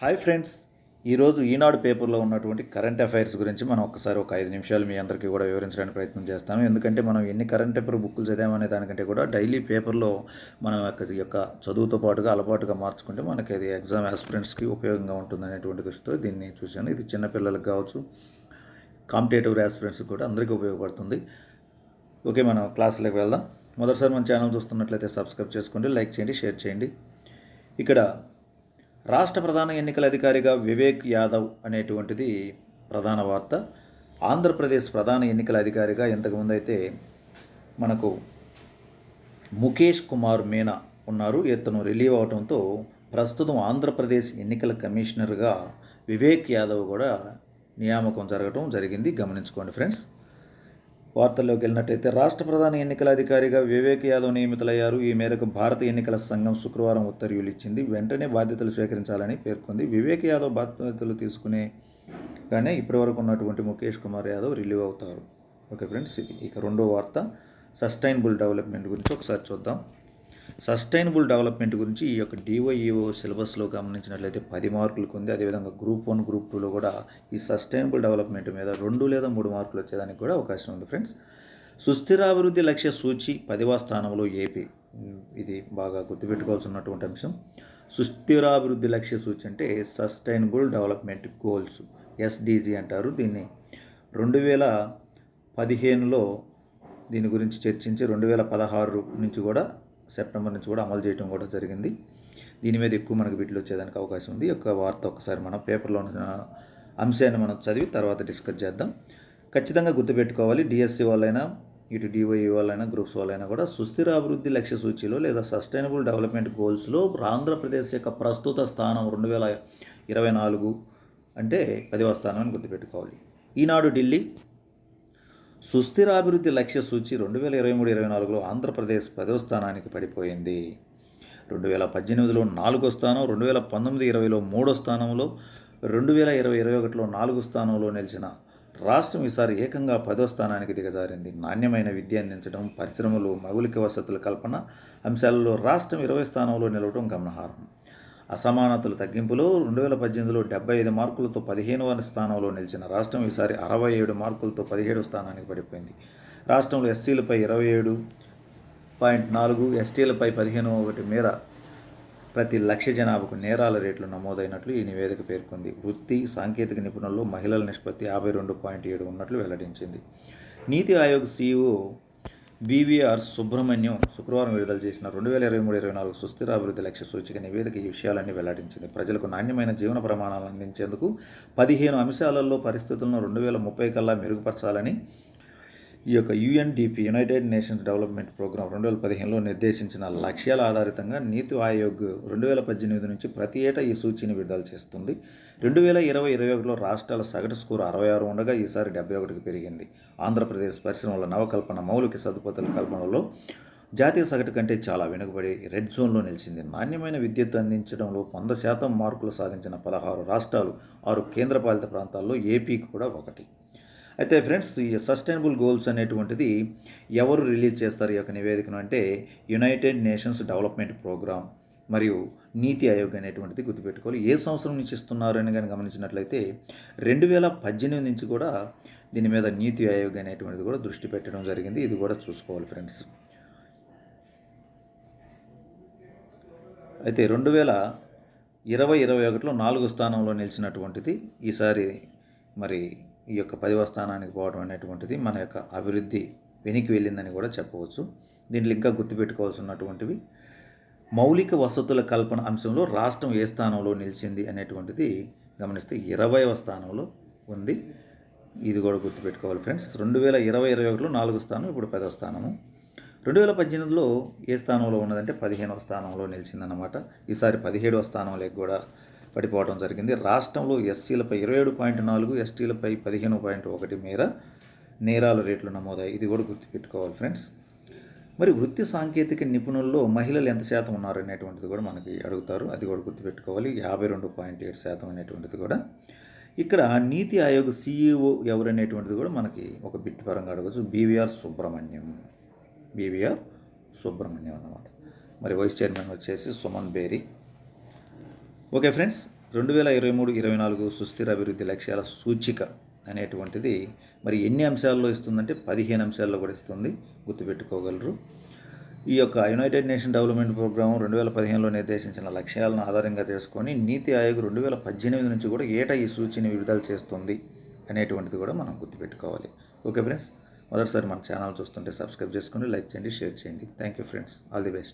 Hi friends. ఈరోజు ఈనాడు పేపర్లో ఉన్నటువంటి కరెంట్ అఫైర్స్ గురించి మనం ఒకసారి ఒక ఐదు నిమిషాలు మీ అందరికీ కూడా వివరించడానికి ప్రయత్నం చేస్తాము. ఎందుకంటే మనం ఎన్ని కరెంట్ అఫైర్ బుక్కులు చదివామనే దానికంటే కూడా డైలీ పేపర్లో మనం యొక్క యొక్క చదువుతో పాటుగా అలవాటుగా మార్చుకుంటే మనకి అది ఎగ్జామ్ ఆస్పిరెంట్స్కి ఉపయోగంగా ఉంటుంది అనేటువంటి దృష్టితో దీన్ని చూశాను. ఇది చిన్నపిల్లలకు కావచ్చు కాంపిటేటివ్ ఆస్పిరెంట్స్కి కూడా అందరికీ ఉపయోగపడుతుంది. ఓకే మనం క్లాసులకు వెళ్దాం. మొదటిసారి మన ఛానల్ చూస్తున్నట్లయితే సబ్స్క్రైబ్ చేసుకోండి లైక్ చేయండి షేర్ చేయండి. ఇక్కడ రాష్ట్ర ప్రధాన ఎన్నికల అధికారిగా వివేక్ యాదవ్ అనేటువంటిది ప్రధాన వార్త. ఆంధ్రప్రదేశ్ ప్రధాన ఎన్నికల అధికారిగా ఇంతకుముందు అయితే మనకు ముఖేష్ కుమార్ మీనా ఉన్నారు. ఇతను రిలీవ్ అవడంతో ప్రస్తుతం ఆంధ్రప్రదేశ్ ఎన్నికల కమిషనర్గా వివేక్ యాదవ్ కూడా నియామకం జరగడం జరిగింది. గమనించుకోండి ఫ్రెండ్స్. వార్తల్లోకి వెళ్ళినట్టయితే రాష్ట్ర ప్రధాన ఎన్నికల అధికారిగా వివేక్ యాదవ్ నియమితులయ్యారు. ఈ మేరకు భారత ఎన్నికల సంఘం శుక్రవారం ఉత్తర్వులు ఇచ్చింది. వెంటనే బాధ్యతలు స్వీకరించాలని పేర్కొంది. వివేక్ యాదవ్ బాధ్యతలు తీసుకునే కానీ ఇప్పటివరకు ఉన్నటువంటి ముఖేష్ కుమార్ యాదవ్ రిలీవ్ అవుతారు. ఓకే ఫ్రెండ్స్ ఇది ఇక రెండో వార్త. సస్టైనబుల్ డెవలప్మెంట్ గురించి ఒకసారి చూద్దాం. సస్టైనబుల్ డెవలప్మెంట్ గురించి ఈ యొక్క డివైఈఓ సిలబస్లో గమనించినట్లయితే పది మార్కులకు ఉంది అదేవిధంగా గ్రూప్ వన్ గ్రూప్ టూలో కూడా ఈ సస్టైనబుల్ డెవలప్మెంట్ మీద రెండు లేదా మూడు మార్కులు వచ్చేదానికి కూడా అవకాశం ఉంది ఫ్రెండ్స్. సుస్థిరాభివృద్ధి లక్ష్య సూచి పదివ స్థానంలో ఏపీ ఇది బాగా గుర్తుపెట్టుకోవాల్సినటువంటి అంశం. సుస్థిరాభివృద్ధి లక్ష్య సూచి అంటే సస్టైనబుల్ డెవలప్మెంట్ గోల్స్ ఎస్డిజి అంటారు దీన్ని. రెండు వేల పదిహేనులో దీని గురించి చర్చించి రెండు వేల పదహారు నుంచి కూడా సెప్టెంబర్ నుంచి కూడా అమలు చేయడం కూడా జరిగింది. దీని మీద ఎక్కువ మనకు వీటిలో వచ్చేదానికి అవకాశం ఉంది. ఒక యొక్క వార్త ఒకసారి మనం పేపర్లో ఉన్న అంశాన్ని మనం చదివి తర్వాత డిస్కస్ చేద్దాం. ఖచ్చితంగా గుర్తుపెట్టుకోవాలి డిఎస్సి వాళ్ళైనా ఇటు డివై వాళ్ళైనా గ్రూప్స్ వాళ్ళైనా కూడా సుస్థిర అభివృద్ధి లక్ష్య సూచిలో లేదా సస్టైనబుల్ డెవలప్మెంట్ గోల్స్లో ఆంధ్రప్రదేశ్ యొక్క ప్రస్తుత స్థానం రెండు వేల ఇరవై నాలుగు అంటే పదివ స్థానం అని గుర్తుపెట్టుకోవాలి. ఈనాడు ఢిల్లీ సుస్థిరాభివృద్ధి లక్ష్య సూచి రెండు వేల ఇరవై మూడు ఇరవై నాలుగులో ఆంధ్రప్రదేశ్ పదో స్థానానికి పడిపోయింది. రెండు వేల పద్దెనిమిదిలో నాలుగో స్థానం రెండు వేల పంతొమ్మిది ఇరవైలో మూడో స్థానంలో రెండు వేల ఇరవై ఇరవై ఒకటిలో నాలుగు స్థానంలో నిలిచిన రాష్ట్రం ఈసారి ఏకంగా పదో స్థానానికి దిగజారింది. నాణ్యమైన విద్య అందించడం పరిశ్రమలు మౌలిక వసతుల కల్పన అంశాలలో రాష్ట్రం ఇరవై స్థానంలో నిలవడం గమనార్హం. అసమానతల తగ్గింపులో రెండు వేల పద్దెనిమిదిలో డెబ్బై ఐదు మార్కులతో పదిహేనవ స్థానంలో నిలిచిన రాష్ట్రం ఈసారి అరవై ఏడు మార్కులతో పదిహేడు స్థానానికి పడిపోయింది. రాష్ట్రంలో ఎస్సీలపై ఇరవై ఏడు పాయింట్ నాలుగు ఎస్టీలపై పదిహేను ఒకటి మేర ప్రతి లక్ష జనాభాకు నేరాల రేట్లు నమోదైనట్లు ఈ నివేదిక పేర్కొంది. వృత్తి సాంకేతిక నిపుణుల్లో మహిళల నిష్పత్తి యాభై రెండు పాయింట్ ఏడు ఉన్నట్లు వెల్లడించింది. నీతి ఆయోగ్ సీఈఓ బీవీఆర్ సుబ్రహ్మణ్యం శుక్రవారం విడుదల చేసిన రెండు వేల ఇరవై మూడు ఇరవై నాలుగు సుస్థిర అభివృద్ధి లక్ష్య సూచిక నివేదిక ఈ విషయాలన్నీ వెల్లడించింది. ప్రజలకు నాణ్యమైన జీవన ప్రమాణాలు అందించేందుకు పదిహేను అంశాలలో పరిస్థితులను రెండు వేల ముప్పై కల్లా మెరుగుపరచాలని ఈ యొక్క UNDP united nations development programme రెండు వేల పదిహేనులో నిర్దేశించిన లక్ష్యాల ఆధారితంగా నీతి ఆయోగ్ రెండు వేల పద్దెనిమిది నుంచి ప్రతి ఏటా ఈ సూచీని విడుదల చేస్తుంది. రెండు వేల ఇరవై ఇరవై ఒకటిలో రాష్ట్రాల సగటు స్కోర్ అరవై ఆరు ఉండగా ఈసారి డెబ్బై ఒకటికి పెరిగింది. ఆంధ్రప్రదేశ్ పరిశ్రమల నవకల్పన మౌలిక సదుపాయాల కల్పనలో జాతీయ సగటు కంటే చాలా వెనుకబడి రెడ్ జోన్లో నిలిచింది. నాణ్యమైన విద్యుత్ అందించడంలో వంద శాతం మార్కులు సాధించిన పదహారు రాష్ట్రాలు ఆరు కేంద్రపాలిత ప్రాంతాల్లో ఏపీకి కూడా ఒకటి. అయితే ఫ్రెండ్స్ ఈ సస్టైనబుల్ గోల్స్ అనేటువంటిది ఎవరు రిలీజ్ చేస్తారు ఈ యొక్క నివేదికను అంటే యునైటెడ్ నేషన్స్ డెవలప్మెంట్ ప్రోగ్రామ్ మరియు నీతి ఆయోగ్ అనేటువంటిది గుర్తుపెట్టుకోవాలి. ఏ సంవత్సరం నుంచి ఇస్తున్నారు అని కానీ గమనించినట్లయితే రెండు వేల పద్దెనిమిది నుంచి కూడా దీని మీద నీతి ఆయోగ్ అనేటువంటిది కూడా దృష్టి పెట్టడం జరిగింది. ఇది కూడా చూసుకోవాలి ఫ్రెండ్స్. అయితే రెండు వేల ఇరవై ఇరవై ఒకటిలో నాలుగు స్థానంలో నిలిచినటువంటిది ఈసారి మరి ఈ యొక్క పదివ స్థానానికి పోవడం అనేటువంటిది మన యొక్క అభివృద్ధి వెనక్కి వెళ్ళిందని కూడా చెప్పవచ్చు. దీంట్లో ఇంకా గుర్తుపెట్టుకోవాల్సినటువంటివి మౌలిక వసతుల కల్పన అంశంలో రాష్ట్రం ఏ స్థానంలో నిలిచింది అనేటువంటిది గమనిస్తే ఇరవైవ స్థానంలో ఉంది. ఇది కూడా గుర్తుపెట్టుకోవాలి ఫ్రెండ్స్. రెండు వేల ఇరవై ఇరవై ఒకటిలో నాలుగు స్థానం ఇప్పుడు పదవ స్థానము. రెండు వేల పద్దెనిమిదిలో ఏ స్థానంలో ఉన్నదంటే పదిహేనవ స్థానంలో నిలిచిందన్నమాట. ఈసారి పదిహేడవ స్థానంలోకి కూడా పడిపోవడం జరిగింది. రాష్ట్రంలో ఎస్సీలపై ఇరవై ఏడు పాయింట్ నాలుగు ఎస్టీలపై పదిహేను పాయింట్ ఒకటి మేర నేరాల రేట్లు నమోదాయి. ఇది కూడా గుర్తుపెట్టుకోవాలి ఫ్రెండ్స్. మరి వృత్తి సాంకేతిక నిపుణుల్లో మహిళలు ఎంత శాతం ఉన్నారు అనేటువంటిది కూడా మనకి అడుగుతారు. అది కూడా గుర్తుపెట్టుకోవాలి. యాభై రెండు పాయింట్ ఏడు శాతం అనేటువంటిది కూడా. ఇక్కడ నీతి ఆయోగ్ సీఈఓ ఎవరు అనేటువంటిది కూడా మనకి ఒక బిట్ పరంగా అడగచ్చు. బీవీఆర్ సుబ్రహ్మణ్యం. బీవీఆర్ సుబ్రహ్మణ్యం అన్నమాట. మరి వైస్ చైర్మన్ వచ్చేసి సుమన్ బేరీ. ఓకే ఫ్రెండ్స్ రెండు వేల ఇరవై మూడు ఇరవై నాలుగు సుస్థిర అభివృద్ధి లక్ష్యాల సూచిక అనేటువంటిది మరి ఎన్ని అంశాల్లో ఇస్తుందంటే పదిహేను అంశాల్లో కూడా ఇస్తుంది. గుర్తుపెట్టుకోగలరు. ఈ యొక్క యునైటెడ్ నేషన్ డెవలప్మెంట్ ప్రోగ్రాం రెండు వేల పదిహేనులో నిర్దేశించిన లక్ష్యాలను ఆధారంగా చేసుకొని నీతి ఆయోగ్ రెండు వేల పద్దెనిమిది నుంచి కూడా ఏటా ఈ సూచిని విడుదల చేస్తుంది అనేటువంటిది కూడా మనం గుర్తుపెట్టుకోవాలి. ఓకే ఫ్రెండ్స్ మొదటిసారి మన ఛానల్ చూస్తుంటే సబ్స్క్రైబ్ చేసుకొని లైక్ చేయండి షేర్ చేయండి. Thank you friends. All the best.